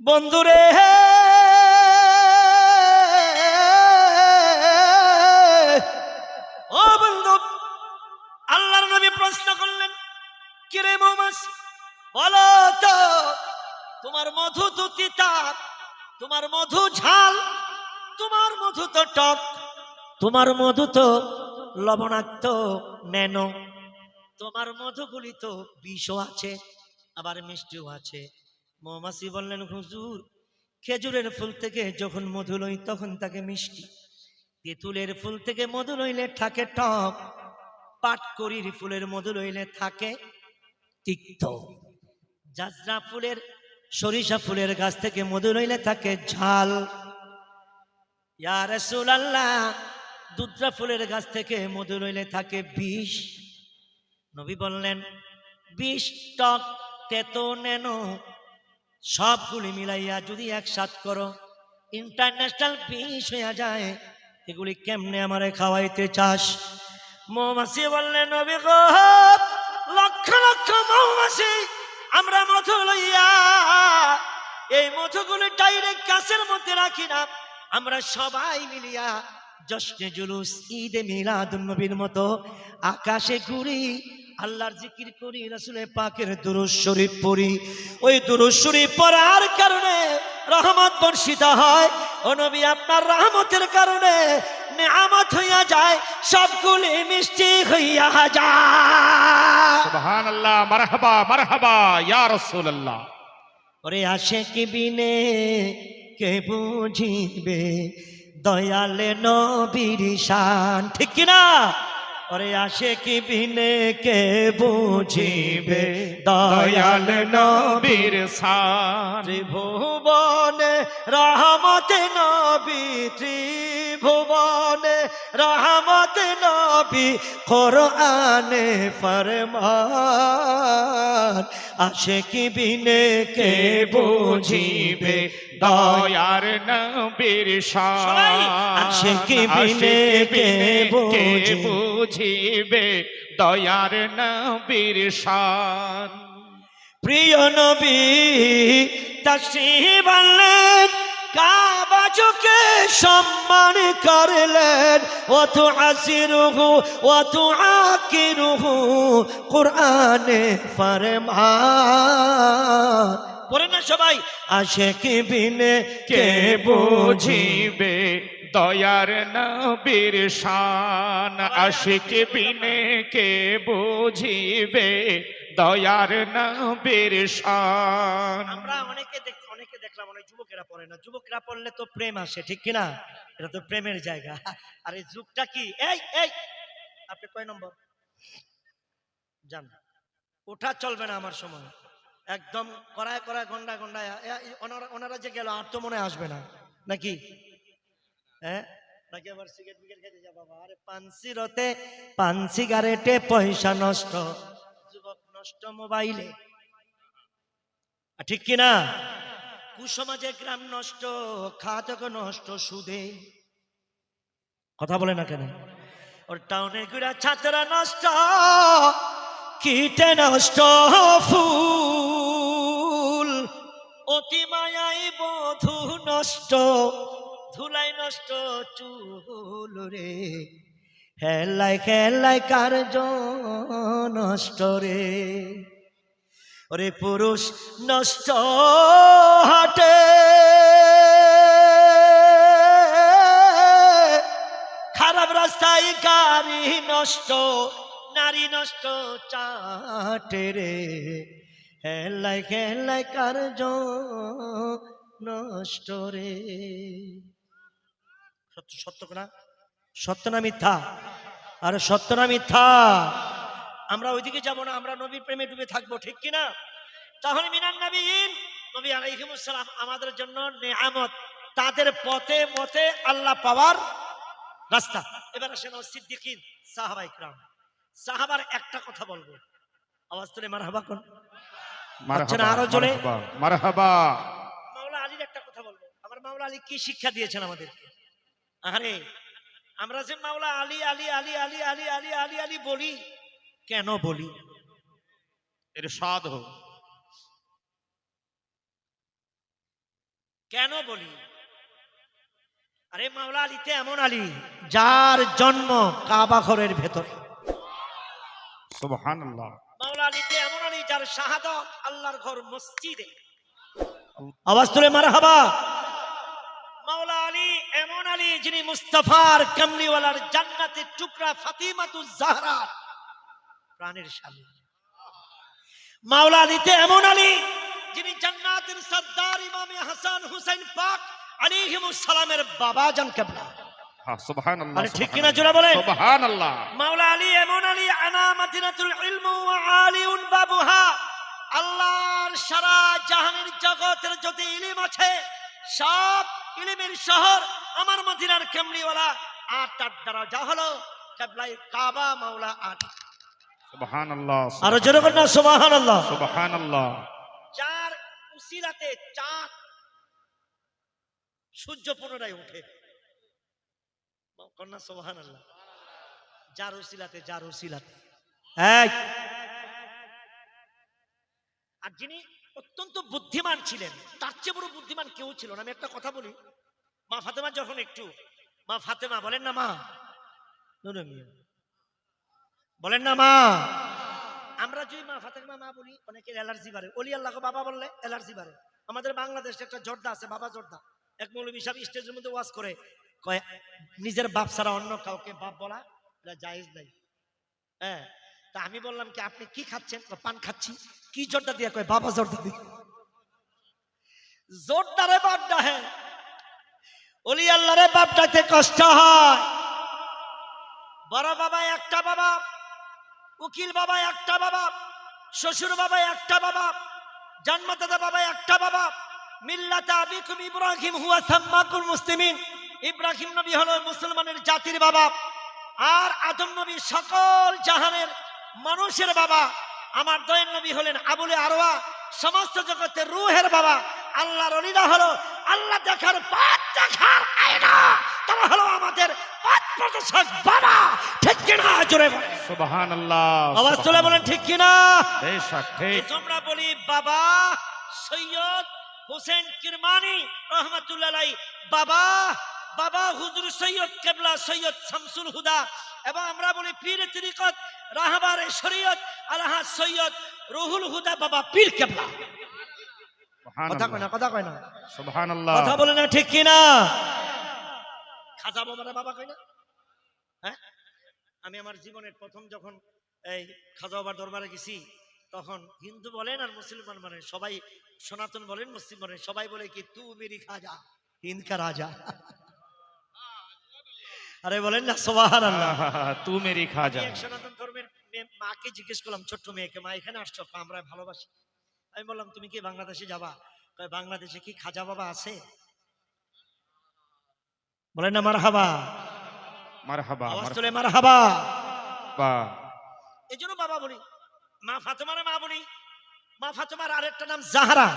বন্ধুরে। ও বন্ধু, আল্লাহর নবী প্রশ্ন করলেন, কিরে মৌমাছি, বলো তো, তোমার মধু তো তিতা, তোমার মধু ঝাল, তোমার মধু তো টক, তোমার মধু তো লবণাক্ত নেনো তোমার মধুগুলি তো বিষও আছে, আবার মিষ্টিও আছে। মৌমাছি বললেন, হুজুর, খেজুরের ফুল থেকে যখন মধু লই, তখন তাকে মিষ্টি। তেঁতুলের ফুল থেকে মধু লইলে থাকে টক। পাটকরির ফুলের মধু লইলে থাকে তিক্ত। জাজরা ফুলের, সরিষা ফুলের গাছ থেকে মধু লইলে থাকে ঝাল। ইয়া রাসূলুল্লাহ, দুধরা ফুলের গাছ থেকে মধু লইলে থাকে বিষ। নবী বললেন, বিষ, টক, তেতো নেনো সবগুলি মিলাইয়া যদি একসাথ করো ইন্টারন্যাশনাল বিষ হইয়া যায়। এগুলি কেমনে আমারে খাওয়াইতে চাস? মৌমাছি বললেন লক্ষ লক্ষ মৌমাছি আমরা মধু লইয়া, এই মধুগুলি ডাইরেক্ট গাছের মধ্যে রাখি না। আমরা সবাই মিলিয়া জশ্নে জুলুস, ঈদে মিলাদুন নবীর মতো আকাশে ঘুরি আল্লাহর জিকির করি রাসূলের পাকের দুরূদ শরীফ পড়ি। ওই দুরূদ শরীফ পড়ার কারণে রহমত বর্ষিত হয়। ও নবী আপনার রহমতের কারণে নেয়ামত হইয়া যায় সবগুলি মিষ্টি হইয়া যায়। সুবহান আল্লাহ মারহাবা মারহাবা ইয়া রাসূলুল্লাহ। ওরে আসে কি বিনে কে বুঝিবে দয়ালে নবীর শান ঠিক কিনা? ওরে আসে কি বিনে কে বুঝিবে দয়াল নবীর সান ত্রিভুবনে রহমত নবী ত্রিভুবনে রহমত নবী কোরআনে ফরমান আসে কি বিনে কে বুঝিবে দয়ার নবীর সবাই শান আশিকি বিনে কে বুঝিবে? বুঝিবে দয়ার নবীর শান। প্রিয় নবী তাসিব আনলেন কাবা চোখে সম্মান করলেন। অত আসিরুহু অত আকিরুহু কোরআনে ফরমান। পড়ে না সবাই? আসে কি বিনে কে বুঝিবে? দয়ার নবীর শান আশিক বিনে কে বুঝিবে? দয়ার নবীর শান। আমরা অনেকে দেখ, অনেকে দেখলাম অনেক যুবকেরা পড়ে না। যুবকেরা পড়লে তো প্রেম আসে, ঠিক কিনা? এটা তো প্রেমের জায়গা। আর এই যুগটা কি? এই এই! আপনি কয় নম্বর? যান। ওঠা চলবে না আমার সময়। একদম করায় করায় গন্ডা গন্ডায় ওনারা যে গেল, আর তো মনে আসবে না। নাকি? হ্যাঁ? নাকি বাবা, আরে পান সিগারেটে পয়সা নষ্ট। যুবক নষ্ট মোবাইলে। ঠিক কিনা? কুসমাজে গ্রাম নষ্ট, খাতক নষ্ট সুদে। কথা বলে না কেন? ওর টাউনে ঘুরা ছাত্রা নষ্ট, কীটে নষ্ট ফুল। অতি মায়াই বধু নষ্ট। ধুলাই নষ্ট চুল রে। হেলাই খেলাই কার্য নষ্ট রে। ওরে পুরুষ নষ্ট হাটে। খারাপ রাস্তায় গাড়ি নষ্ট, নারী নষ্ট চাটে রে। হেলাই খেলাই কার্য নষ্ট রে। সত্য না সত্য না মিথ্যা? আর সত্য না মিথ্যা। আমরা ওইদিকে যাব না আমরা নবীর প্রেমে ডুবে থাকব ঠিক কিনা? তাহলে মিনান নবীন নবী আলাইহিমুসসালাম আমাদের জন্য নেয়ামত। তাদের পথে মতে আল্লাহ পাওয়ার রাস্তা। এবার আসেন সিদ্দিকিন সাহাবা ইকরাম। সাহাবার একটা কথা বলব। আওয়াজ তুলে মারহাবা কোন আরও জোরে? মারহাবা। মাওলা আলীর একটা কথা বলব। আমার মাওলা আলী কি শিক্ষা দিয়েছেন আমাদেরকে? আরে আমরা যে মাওলা আলী আলী আলী আলী আলী আলী আলী আলী বলি কেন বলি? ইরশাদ হোক। কেন বলি? আরে মাওলা আলীতে এমন আলী যার জন্ম কাবা ঘরের ভেতর। সুবহানাল্লাহ। মাওলা আলীতে এমন আলী যার শাহাদত আল্লাহর ঘর মসজিদে। আওয়াজ তুলে মারা হাবা মাওলা আলী আলী যিনি মুস্তাফার কামলিওয়ালার জান্নাতের টুকরা ফাতিমাতু জাহরা। প্রাণের স্বামী। মাওলা আলীতে এমন আলী যিনি জান্নাতের সর্দার ইমামে হাসান হুসাইন পাক আলাইহিমুস সালামের বাবা জান কেবলা। সুবহানাল্লাহ আরে ঠিক কিনা জোরে বলেন? মাওলা আলী এমন আলী আনা মাদিনাতুল ইলমু আলিউন বাবুহা। আল্লাহর সারা জাহানের জগতের যত ইলিম আছে সব ইলিমের শহর আমার মদিনার কেমলিওয়ালা আর তার দরজা হলো কেবলাই কাবা মাওলা আলী। সুবহানাল্লাহ আরও জোরে বলেন সুবহানাল্লাহ। সুবহানাল্লাহ। যার উসিলাতে চাঁদ সূর্য পুনরায় ওঠে। কন্যা সোহান যার উসিলাতে যার উসিলাতে। এই! আর যিনি অত্যন্ত বুদ্ধিমান ছিলেন তার চেয়ে বড় বুদ্ধিমান কেউ ছিল না। আমি একটা কথা বলি মা ফাতেমা যখন একটু, মা ফাতেমা বলেন না মা। বলেন না মা। আমরা যদি মা ফাতেমা মা বলি, অনেকের অ্যালার্জি বাড়ে। অলি আল্লাহকে বাবা বললে অ্যালার্জি বাড়ে। আমাদের বাংলাদেশে একটা জর্দা আছে, বাবা জর্দা। এক মৌলবী সাহেব স্টেজের মধ্যে ওয়াজ করে, কয়, নিজের বাপ ছাড়া অন্য কাউকে বাপ বলা এটা জায়েজ নাই। হ্যাঁ তা আমি বললাম কি, আপনি কি খাচ্ছেন? পান খাচ্ছি। কি জর্দা দিয়ে কয়, বাবা জর্দা দিয়ে। জোরদারে বাপ ডাহে। অলি আল্লাহরে বাপ ডাকতে কষ্ট হয়। বড় বাবা একটা বাবা, উকিল বাবা একটা বাবা, শ্বশুর বাবা একটা বাবা, জন্মদাতা বাবা একটা বাবা, মিল্লাতা আবিকুম ইব্রাহিম হুয়া সাম্মাকুল মুসলিমিন। ইব্রাহিম নবী হলো মুসলমানের জাতির বাবা আর আদম নবী সকল জাহানের মানুষের বাবা। আমার দয়ের নবী হলেন আবুলে আরোয়া সমস্ত জগতের রুহের বাবা। আল্লাহর অলিরা হলো আল্লাহ দেখার পাঁচ দেখার আয়না। তারা হলো আমাদের পাঁচ প্রদর্শক বাবা। ঠিক কিনা? জোরে বলে। সুবহানাল্লাহ আওয়াজ তুলে বলেন ঠিক কিনা? বেশক ঠিক। তোমরা বলি বাবা সৈয়দ হোসেন কিরমানি রহমতুল্লাহ বাবা বাবা হুজুর সৈয়দ কেবলা সৈয়দ শামসুল হুদা। এবং আমরা বলি পীর তরিকত রাহবারে শরীয়ত আলহাজ সৈয়দ রুহুল হুদা বাবা পীর কেবলা। কথা কয় না কথা কয় না। সুবহানাল্লাহ। কথা বলে না ঠিক কিনা? খাজা বাবারা বাবা কয় না? হ্যাঁ? আমি আমার জীবনের প্রথম যখন এই খাজা বাবার দরবারে গেছি তখন হিন্দু বলেন আর মুসলমান বলেন সবাই সনাতন বলেন মুসলিম বলেন সবাই বলে কি তু মেরি খাজা হিন্দ কা রাজা। আরে বলেন না সোবাহান তু মেরি খাজা। সনাতন ধর্মের মাকে জিজ্ঞেস করলাম ছোট্ট মেয়েকে মা? এখানে আসছো আমরা ভালোবাসি। আমি বললাম তুমি কি বাংলাদেশে যাবা? বাংলাদেশে কি খাজা বাবা আছে? বলেন না মার হাবা মারহাবা আওয়াজ তুলে মার হাবা মারহাবা। এই জন্য বাবা বলি মা ফাতেমার মা বলি মা ফাতেমার আরেকটা নাম জাহারা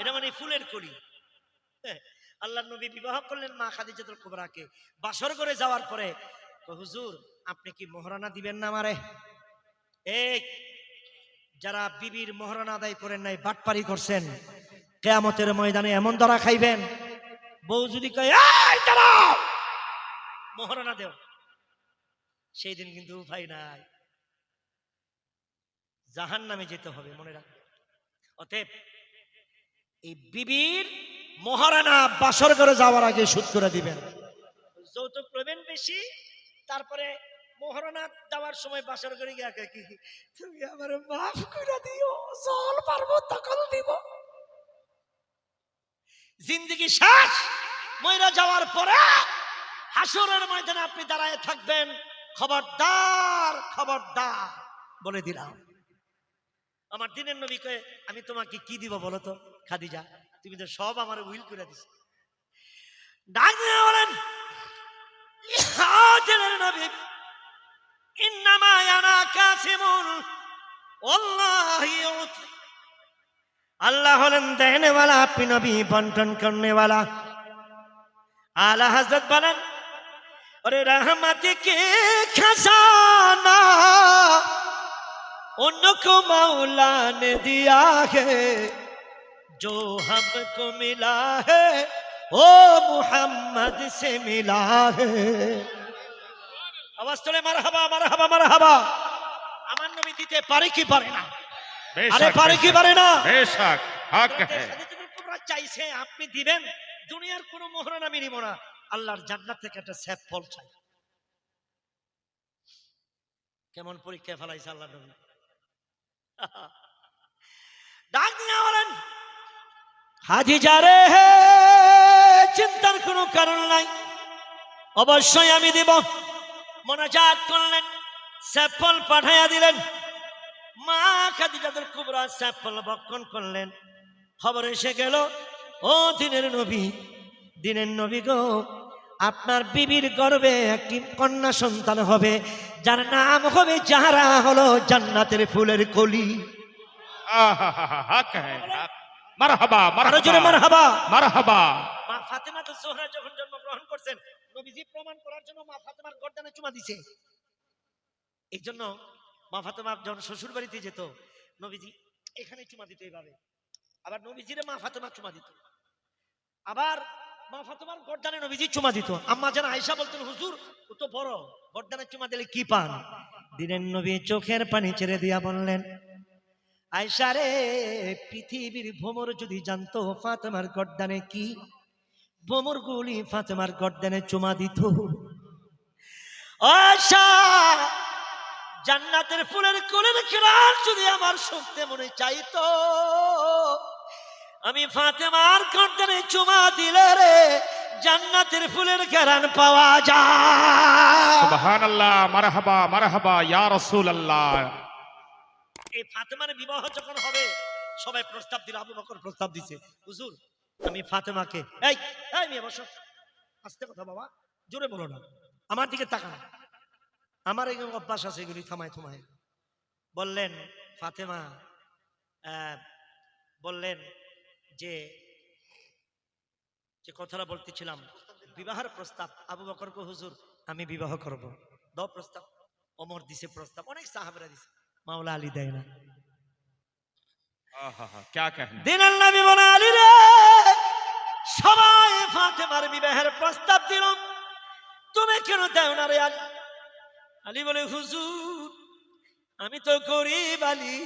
এটা মানে ফুলের কলি হ্যাঁ, আল্লাহ নবী বিবাহ করলেন মা খাদি খাদিজাতুল কুবরাকে। বাসর করে যাওয়ার পরে হুজুর আপনি কি মোহরানা দিবেন না আমারে? এই যারা বিবির মোহরানা আদায় করেন নাই, বাটপারি করছেন, কেয়ামতের ময়দানে এমন ধরা খাইবেন, বউ যদি কয়, "এই দাঁড়াও দেও। সেই দিন কিন্তু উপায় নাই। জাহান নামে যেতে হবে, মনে রাখবে। অতএব, এই বিবির মহারানা বাসর করে যাওয়ার আগে সুদ করে দিবেন। যৌতুক প্রবেন বেশি, তারপরে মহারানা দেওয়ার সময় বাসর করে গিয়ে কি, তুমি আমার মাফ করে দিও, জল পারব তখন দিব। জিন্দগি শেষ ময়রা যাওয়ার পরে হাসরের ময়দানে আপনি দাঁড়ায় থাকবেন। খবরদার খবরদার, বলে দিলাম। আমার দিনের নবীকে আমি তোমাকে কি দিব বলো তো, খাদিজা? তুমি তো সব আমার উইল করে দিস ডাক বলেন ইন্নামা আনা কাসিমুন ওয়াল্লাহি ইউতি আল্লাহ হলেন দেনেওয়ালা আপনি নবী বন্টন করনেওয়ালা আলা হজরত বলেন अरे रहमत के खजाना उनको मौला ने दिया है जो हमको मिला है ओ मोहम्मद से मिला है আওয়াজ তোলে মার হাবা মার হাবা মার হাবা আমার নবী দিতে পারে কি পারে না? আরে পারে কি পারে না? বেশাক হক হ্যায় চাইছে আপনি দিবেন? দুনিয়ার কোনো মোহরানা আমি নিব না। আল্লাহর জান্নাত থেকে একটা স্যাপ ফল চাই। কেমন পরীক্ষা ফেলাইছে আল্লাহ নবী। ডাক দিয়ে বলেন হাজি যা চিন্তার কোনো কারণ নাই। অবশ্যই আমি দিব। মনাজাত করলেন স্যাপল পাঠাইয়া দিলেন। মা খাদিজাতুল কুবরা স্যাপল ভক্ষণ করলেন। খবর এসে গেল ও দিনের নবী দিনের নবী গো আপনার বিবির গর্বে একটি কন্যা সন্তান হবে যার নাম হবে যারা হলো জান্নাতের ফুলের কলি। মারহাবা মারহাবা। মারহাবা। মা ফাতেমা তো সোহরা যখন জন্মগ্রহণ করছেন নবীজি প্রমাণ করার জন্য মা ফাতেমার গর্দানে চুমা দিছে। এই জন্য মা ফাতেমা যখন শ্বশুর বাড়িতে যেত, নবীজি এখানে চুমা দিত এইভাবে আবার নবীজিরে মা ফাতেমা চুমা দিত। আবার মা ফাতেমার গর্দানে নবীজি চুমা দিত। আম্মা যেন আয়সা বলতেন, হুজুর, ও তো বড়, গর্দানে চুমা দিলে কি পান? দিনের নবী চোখের পানি ছেড়ে দিয়া বললেন আয়সা রে, পৃথিবীর ভ্রমর যদি জানতো ফাতেমার গর্দানে কি বোমর গুলি ফাতেমার গর্দানে চুমা দিত। আশা জান্নাতের ফুলের কোলের খেলার যদি আমার শুনতে মনে চাইত আমি ফাতেমার গর্দানে চুমা দিলে রে জান্নাতের ফুলের কেরান পাওয়া যায়। সুবহানাল্লাহ মারহাবা মারহাবা ইয়া রাসূলুল্লাহ। এই ফাতেমার বিবাহ যখন হবে সবাই প্রস্তাব দিল আবু বকর প্রস্তাব দিছে হুজুর আমি ফাতেমাকে। এই এই মেয়ে বসো। আস্তে কথা বাবা জোরে বলো না। আমার দিকে তাকা আমার এই অভ্যাস আছে এগুলি থামায় থামায়। বললেন ফাতেমা বললেন যে যে কথাটা বলতেছিলাম বিবাহের প্রস্তাব আবু বকর হুজুর আমি বিবাহ করব। দ প্রস্তাব। অমর দিছে প্রস্তাব। অনেক সাহাবরা দিছে। মাওলা আলী দেয় না। দিন আল্লাহ বলে আলী রে! ফাতেমার বিবাহের প্রস্তাব দিল তুমি কেন দেও না রে আলী? আলী বলে, হুজুর, আমি তো গরিব আলী।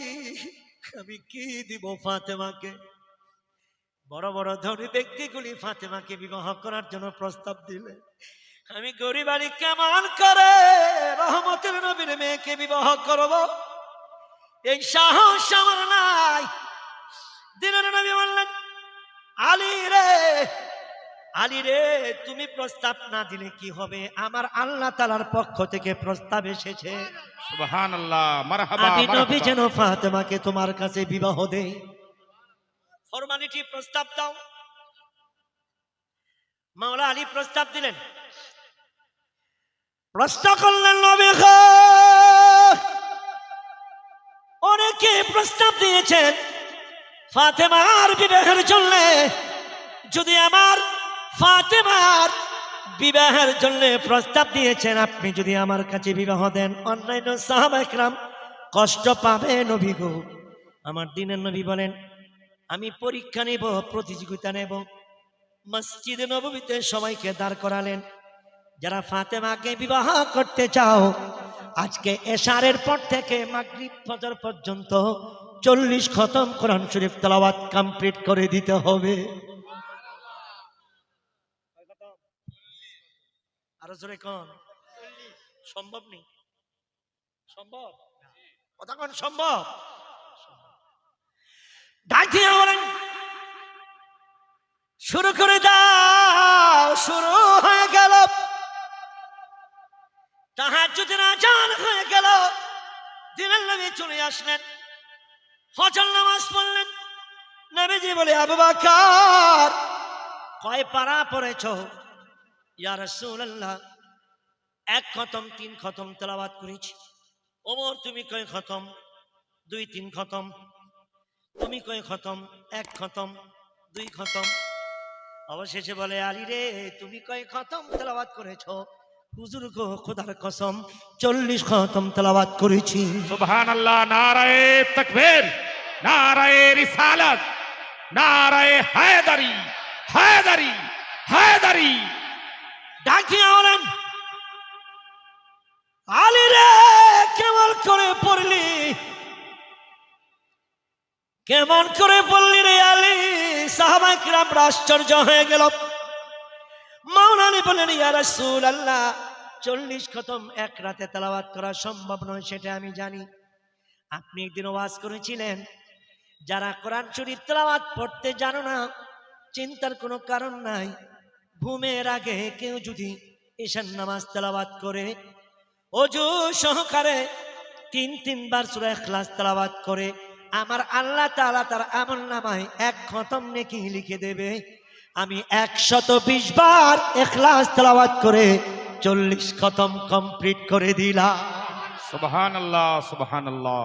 আমি কি দিব ফাতেমাকে? বড় বড় ধনী ব্যক্তিগুলি ফাতেমাকে বিবাহ করার জন্য প্রস্তাব দিলে। আমি গরিব আলী কেমন করে রহমতের নবীর মেয়েকে বিবাহ করব? এই সাহস আমার নাই। দিনের নবী বললেন, আলী রে আলী রে তুমি প্রস্তাব না দিলে কি হবে? আমার আল্লাহ তালার পক্ষ থেকে প্রস্তাব এসেছে। আমি যেন ফাতেমাকে তোমার কাছে বিবাহ দেই। ফরমালিটি প্রস্তাব দাও। মাওলা আলী প্রস্তাব দিলেন। প্রশ্ন করলেন অনেকে প্রস্তাব দিয়েছেন ফাতেমার বিবাহের জন্য যদি আমার ফাতেমার বিবাহের জন্য প্রস্তাব দিয়েছেন। আপনি যদি আমার কাছে বিবাহ দেন, অন্যান্য সাহাবাহাম কষ্ট পাবে নবী গো। আমার দিনের নবী বলেন, আমি পরীক্ষা নেব, প্রতিযোগিতা নেব। মসজিদে নবীতে সবাইকে দাঁড় করালেন। যারা ফাতেমাকে বিবাহ করতে চাও, আজকে এশারের পর থেকে মাগরিব ফজর পর্যন্ত চল্লিশ খতম কোরআন শরীফ তেলাওয়াত কমপ্লিট করে দিতে হবে। আরও জোরে কন। সম্ভব নেই সম্ভব? কথা কন সম্ভব? বলেন শুরু করে দাও শুরু হয়ে গেল। তাহার যদি না জান হয়ে গেল দিনের নবী চলে আসলেন। ফজল নামাজ পড়লেন। নবীজি বলে আবু বাকার কয় পারা পড়েছ? ইয়া রাসূলুল্লাহ, এক খতম, তিন খতম তেলাবাত করেছি। ওমর, তুমি কয় খতম? দুই, তিন খতম। তুমি কয় খতম? এক খতম। দুই খতম। অবশেষে বলে, আলী রে, তুমি কয় খতম তেলাবাদ করেছ? হুজুর গো, খোদার কসম, চল্লিশ খতম তেলাবাদ করেছি। সুবহান আল্লাহ নারায়ে তাকবীর, নারায়ে রিসালাত, নারায়ে হায়দারি হায়দারি হায়দারি। কেমন করে পড়লি? রে আলী? সাহাবাই কিরাম আশ্চর্য হয়ে গেল। মাওলানি বলেন ইয়া রাসূল আল্লাহ চল্লিশ খতম, এক রাতে তেলাওয়াত করা সম্ভব নয়, সেটা আমি জানি। আপনি একদিন ওয়াজ করেছিলেন, যারা কোরআন শরীফ তেলাওয়াত পড়তে জানো না, চিন্তার কোনো কারণ নাই। ঘুমের আগে কেউ যদি ঈশান নামাজ তেলাওয়াত করে, অজু সহকারে তিন, তিনবার সূরা ইখলাস তেলাওয়াত করে, আমার আল্লাহ তাআলা তার আমল নামায় এক খতম নেকি লিখে দেবে, আমি একশত বিশ বার ইখলাস তেলাওয়াত করে চল্লিশ খতম কমপ্লিট করে দিলা দিলাম। সুবহানাল্লাহ সুবহানাল্লাহ।